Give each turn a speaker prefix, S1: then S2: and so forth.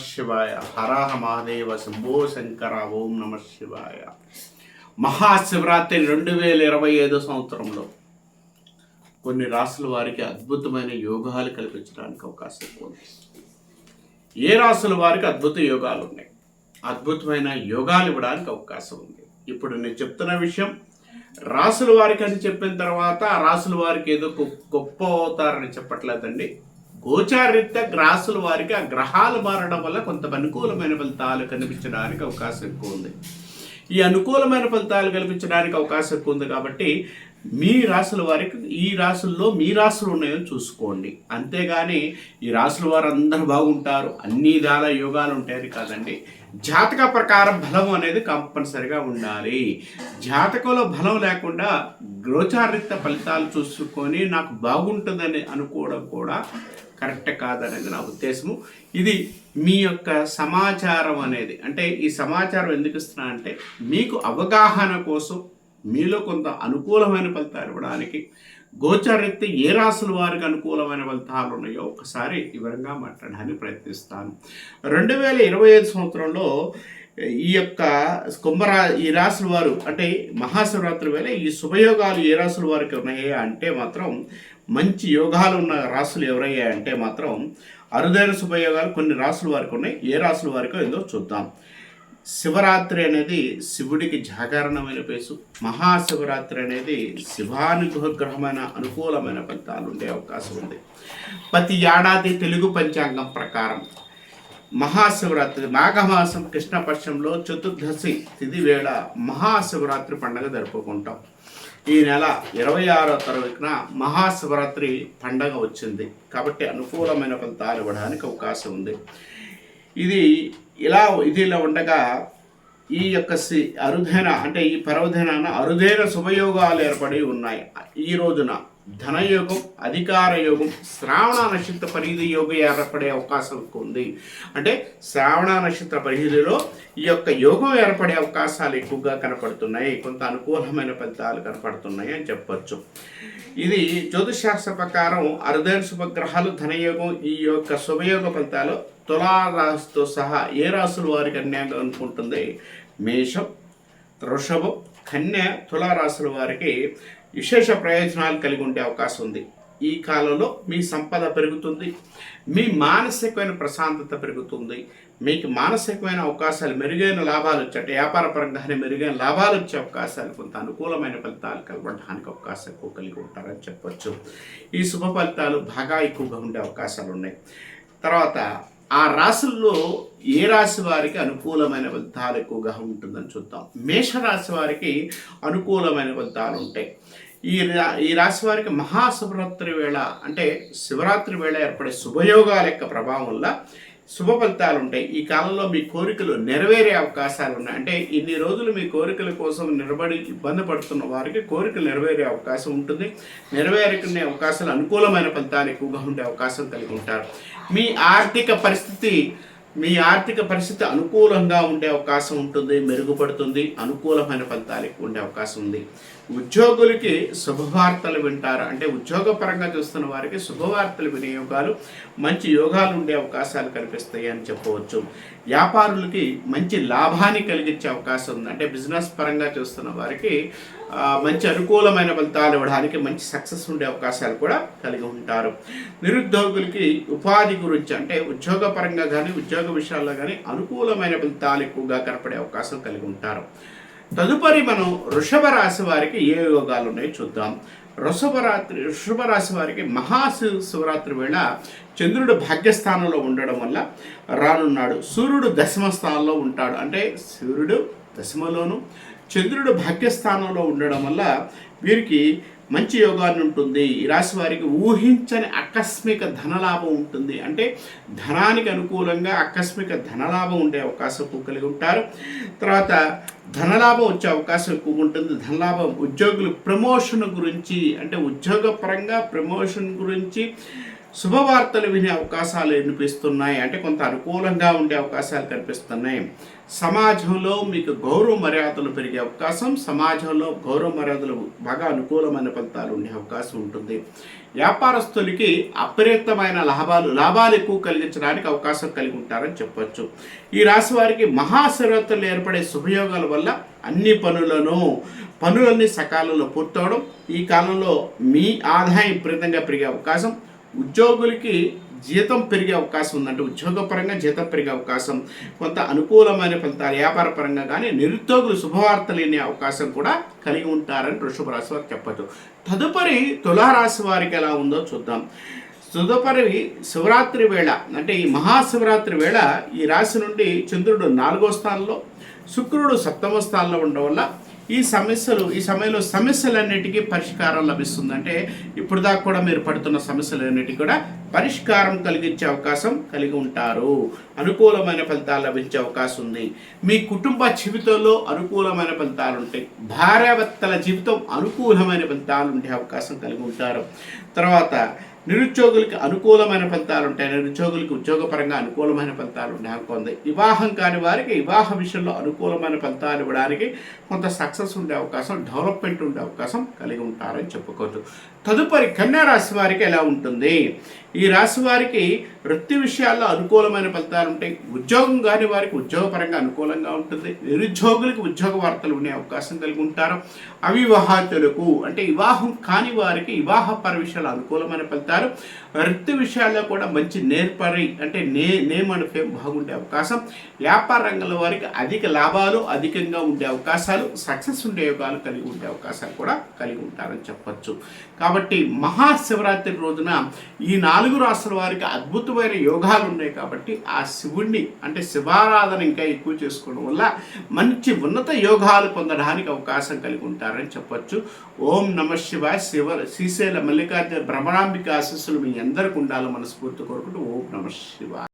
S1: శివాయ. హరాహ మహాదేవ శంభో శంకర ఓం నమ శివాయ. మహాశివరాత్రి రెండు వేల ఇరవై ఐదో సంవత్సరంలో కొన్ని రాసుల వారికి అద్భుతమైన యోగాలు కల్పించడానికి అవకాశం ఉంది. ఏ రాసుల వారికి అద్భుత యోగాలు ఉన్నాయి? అద్భుతమైన యోగాలు ఇవ్వడానికి అవకాశం ఉంది. ఇప్పుడు నేను చెప్తున్న విషయం రాసుల వారికి అని చెప్పిన తర్వాత ఆ రాసుల వారికి ఏదో గొప్ప అవుతారని చెప్పట్లేదండి. గోచారిత గ్రాసుల వారికి ఆ గ్రహాలు మారడం వల్ల కొంత అనుకూలమైన ఫలితాలు కనిపించడానికి అవకాశం ఎక్కువ ఉంది. ఈ అనుకూలమైన ఫలితాలు కల్పించడానికి అవకాశం ఎక్కువ ఉంది కాబట్టి మీ రాసుల వారికి ఈ రాసుల్లో మీ రాసులు ఉన్నాయో చూసుకోండి. అంతేగాని ఈ రాసుల వారు అందరూ బాగుంటారు. అన్ని విధాల యోగాలు ఉంటాయని కాదండి. జాతక ప్రకారం బలం అనేది కంపల్సరిగా ఉండాలి. జాతకంలో బలం లేకుండా గోచారిత ఫలితాలు చూసుకొని నాకు బాగుంటుందని అనుకోవడం కూడా కరెక్ట్ కాదనేది నా ఉద్దేశము. ఇది మీ యొక్క సమాచారం అనేది. అంటే ఈ సమాచారం ఎందుకు ఇస్తున్నా అంటే మీకు అవగాహన కోసం మీలో కొంత అనుకూలమైన ఫలితాలు ఇవ్వడానికి గోచారీత్య ఏ రాసుల వారికి అనుకూలమైన ఫలితాలు ఉన్నాయో ఒకసారి వివరంగా మాట్లాడడానికి ప్రయత్నిస్తాను. రెండు వేల ఇరవై ఐదు సంవత్సరంలో ఈ యొక్క కుంభరా ఈ రాసుల వారు అంటే మహాశివరాత్రి వేళ ఈ శుభయోగాలు ఏ రాశుల వారికి ఉన్నాయా అంటే మాత్రం మంచి యోగాలు ఉన్న రాసులు ఎవరయ్యాయంటే మాత్రం అరుదైన శుభయోగాలు కొన్ని రాసులు వారికి ఉన్నాయి. ఏ రాసుల వారికో ఏందో చూద్దాం. శివరాత్రి అనేది శివుడికి జాగరణమైన పేసు. మహాశివరాత్రి అనేది శివానుగ్రహమైన అనుకూలమైన ఫలితాలు ఉండే అవకాశం ఉంది. ప్రతి ఏడాది తెలుగు పంచాంగం ప్రకారం మహాశివరాత్రి మాఘమాసం కృష్ణపక్షంలో చతుర్దశి తిది వేళ మహాశివరాత్రి పండుగ జరుపుకుంటాం. ఈ నెల ఇరవై ఆరో తారీఖున మహాశివరాత్రి పండగ వచ్చింది. కాబట్టి అనుకూలమైన ఫలితాలు ఇవ్వడానికి అవకాశం ఉంది. ఇది ఇలా ఇది ఇలా ఉండగా ఈ యొక్క సి- అరుదైన అంటే ఈ పర్వదినాన అరుదైన శుభయోగాలు ఏర్పడి ఉన్నాయి. ఈ రోజున ధనయోగం అధికార యోగం శ్రావణ నక్షత్ర పరిధి యోగం ఏర్పడే అవకాశం ఉంది. అంటే శ్రావణ నక్షత్ర పరిధిలో ఈ యొక్క యోగం ఏర్పడే అవకాశాలు ఎక్కువగా కనపడుతున్నాయి. కొంత అనుకూలమైన ఫలితాలు కనపడుతున్నాయి అని చెప్పచ్చు. ఇది జ్యోతిశాస్త్ర ప్రకారం అరుదైన శుభగ్రహాలు ధనయోగం ఈ యొక్క శుభయోగ ఫలితాలు తులారాశితో సహా ఏ రాశుల వారికి అన్యాయం అనుకుంటుంది మేషం వృషభం కన్య తులారాశుల వారికి విశేష ప్రయోజనాలు కలిగి ఉండే అవకాశం ఉంది. ఈ కాలంలో మీ సంపద పెరుగుతుంది. మీ మానసికమైన ప్రశాంతత పెరుగుతుంది. మీకు మానసికమైన అవకాశాలు మెరుగైన లాభాలు వచ్చే అంటే వ్యాపార మెరుగైన లాభాలు వచ్చే అవకాశాలు కొంత అనుకూలమైన ఫలితాలు కలగడానికి అవకాశం ఎక్కువ కలిగి ఉంటారని చెప్పొచ్చు. ఈ శుభ ఫలితాలు బాగా ఎక్కువగా ఉండే అవకాశాలు ఉన్నాయి. తర్వాత ఆ రాశుల్లో ఏ రాశి వారికి అనుకూలమైన ఫలితాలు ఎక్కువగా ఉంటుందని చూద్దాం. మేషరాశి వారికి అనుకూలమైన ఫలితాలు ఉంటాయి. ఈ రా- ఈ రాశి వారికి మహాశివరాత్రి వేళ అంటే శివరాత్రి వేళ ఏర్పడే శుభయోగాల యొక్క ప్రభావం వల్ల శుభ ఫలితాలు ఉంటాయి. ఈ కాలంలో మీ కోరికలు నెరవేరే అవకాశాలు ఉన్నాయి. అంటే ఇన్ని రోజులు మీ కోరికల కోసం నిలబడి ఇబ్బంది పడుతున్న వారికి కోరికలు నెరవేరే అవకాశం ఉంటుంది. నెరవేరుకునే అవకాశాలు అనుకూలమైన ఫలితాలు ఎక్కువగా ఉండే అవకాశం కలిగి ఉంటారు. మీ ఆర్థిక పరిస్థితి మీ ఆర్థిక పరిస్థితి అనుకూలంగా ఉండే అవకాశం ఉంటుంది మెరుగుపడుతుంది అనుకూలమైన ఫలితాలు ఉండే అవకాశం ఉంది. ఉద్యోగులకి శుభవార్తలు వింటారు? అంటే ఉద్యోగపరంగా చూస్తున్న వారికి శుభవార్తలు వినియోగాలు మంచి యోగాలు ఉండే అవకాశాలు కనిపిస్తాయి అని చెప్పవచ్చు. వ్యాపారులకి మంచి లాభాన్ని కలిగించే అవకాశం ఉంది. అంటే బిజినెస్ పరంగా చూస్తున్న వారికి మంచి అనుకూలమైన ఫలితాలు ఇవ్వడానికి మంచి సక్సెస్ ఉండే అవకాశాలు కూడా కలిగి ఉంటారు. నిరుద్యోగులకి ఉపాధి గురించి అంటే ఉద్యోగపరంగా కానీ ఉద్యోగ విషయాల్లో కానీ అనుకూలమైన ఫలితాలు ఎక్కువగా కనపడే అవకాశం కలిగి ఉంటారు. తదుపరి మనం వృషభ రాశి వారికి ఏ యోగాలు ఉన్నాయో చూద్దాం. వృషభరాత్రి వృషభ రాశి వారికి మహాశివ శివరాత్రి వేళ చంద్రుడు భాగ్యస్థానంలో ఉండడం వల్ల రానున్నాడు. సూర్యుడు దశమ స్థానంలో ఉంటాడు. అంటే సూర్యుడు దశమలోను చంద్రుడు భాగ్యస్థానంలో ఉండడం వల్ల వీరికి మంచి యోగాన్ని ఉంటుంది. ఈ రాశి వారికి ఊహించని ఆకస్మిక ధనలాభం ఉంటుంది. అంటే ధనానికి అనుకూలంగా ఆకస్మిక ధనలాభం ఉండే అవకాశం కలిగి ఉంటారు. తర్వాత ధనలాభం వచ్చే అవకాశం ఎక్కువ ఉంటుంది. ధనలాభం ఉద్యోగులు ప్రమోషన్ గురించి అంటే ఉద్యోగపరంగా ప్రమోషన్ గురించి శుభవార్తలు వినే అవకాశాలు వినిపిస్తున్నాయి అంటే కొంత అనుకూలంగా ఉండే అవకాశాలు కనిపిస్తున్నాయి. సమాజంలో మీకు గౌరవ మర్యాదలు పెరిగే అవకాశం సమాజంలో గౌరవ మర్యాదలు బాగా అనుకూలమైన ఫలితాలు ఉండే అవకాశం ఉంటుంది. వ్యాపారస్తులకి అపరిమితమైన లాభాలు లాభాలు ఎక్కువ కలిగించడానికి అవకాశం కలిగి ఉంటారని చెప్పొచ్చు. ఈ రాశి వారికి మహాశివరాత్రులు ఏర్పడే శుభయోగాల వల్ల అన్ని పనులను పనులన్నీ సకాలంలో పూర్తవడం ఈ కాలంలో మీ ఆదాయం విపరీతంగా పెరిగే అవకాశం. ఉద్యోగులకి జీతం పెరిగే అవకాశం ఉందంటే ఉద్యోగపరంగా జీతం పెరిగే అవకాశం కొంత అనుకూలమైన ఫలితాలు వ్యాపార పరంగా కానీ నిరుద్యోగులు శుభవార్త లేని అవకాశం కూడా కలిగి ఉంటారని వృషభ రాశి వారు చెప్పచ్చు. తదుపరి తులారాశి వారికి ఎలా ఉందో చూద్దాం. తదుపరి శివరాత్రి వేళ అంటే ఈ మహాశివరాత్రి వేళ ఈ రాశి నుండి చంద్రుడు నాలుగో స్థానంలో శుక్రుడు సప్తమ స్థానంలో ఉండడం వల్ల ఈ సమస్యలు ఈ సమయంలో సమస్యలన్నిటికీ పరిష్కారం లభిస్తుంది అంటే ఇప్పుడు దాకా కూడా మీరు పడుతున్న సమస్యలన్నిటికీ కూడా పరిష్కారం కలిగించే అవకాశం కలిగి ఉంటారు. అనుకూలమైన ఫలితాలు లభించే అవకాశం ఉంది. మీ కుటుంబ జీవితంలో అనుకూలమైన ఫలితాలు ఉంటాయి భార్యాభర్తల జీవితం అనుకూలమైన ఫలితాలు ఉండే అవకాశం కలిగి ఉంటారు. తర్వాత నిరుద్యోగులకి అనుకూలమైన ఫలితాలు ఉంటాయి నిరుద్యోగులకి ఉద్యోగపరంగా అనుకూలమైన ఫలితాలు ఉంటాయి వివాహం కాని వారికి వివాహ విషయంలో అనుకూలమైన ఫలితాలు ఇవ్వడానికి కొంత సక్సెస్ ఉండే అవకాశం డెవలప్మెంట్ ఉండే అవకాశం కలిగి ఉంటారని చెప్పుకోవచ్చు. తదుపరి కన్యా రాశి వారికి ఎలా ఉంటుంది? ఈ ఈ రాశి వారికి వృత్తి విషయాల్లో అనుకూలమైన ఫలితాలు ఉంటాయి. ఉద్యోగం కాని వారికి ఉద్యోగపరంగా అనుకూలంగా ఉంటుంది. నిరుద్యోగులకు ఉద్యోగ వార్తలు ఉండే అవకాశం కలిగి ఉంటారు. అవివాహితులకు అంటే వివాహం కాని వారికి వివాహపర విషయాలు అనుకూలమైన ఫలితాలు. వృత్తి విషయాల్లో కూడా మంచి నేర్పరి అంటే నే నేమ్ అండ్ ఫేమ్ బాగుండే అవకాశం. వ్యాపార రంగంలో వారికి అధిక లాభాలు అధికంగా ఉండే అవకాశాలు సక్సెస్ ఉండే యోగాలు కలిగి ఉండే అవకాశాలు కూడా కలిగి ఉంటారని చెప్పచ్చు. కాబట్టి మహాశివరాత్రి రోజున ఈ నాలుగు రాష్ట్రాల వారికి అద్భుతమైన యోగాలు ఉన్నాయి కాబట్టి ఆ శివుణ్ణి అంటే శివారాధన ఇంకా ఎక్కువ చేసుకోవడం వల్ల మంచి ఉన్నత యోగాలు పొందడానికి అవకాశం కలిగి ఉంటారని చెప్పొచ్చు. ఓం నమ శివ శివ శ్రీశైల మల్లికార్జున భ్రమరాంబిక ఆశస్సులు మీ అందరికి ఉండాలి మనస్ఫూర్తి కోరుకుంటూ ఓం నమ శివ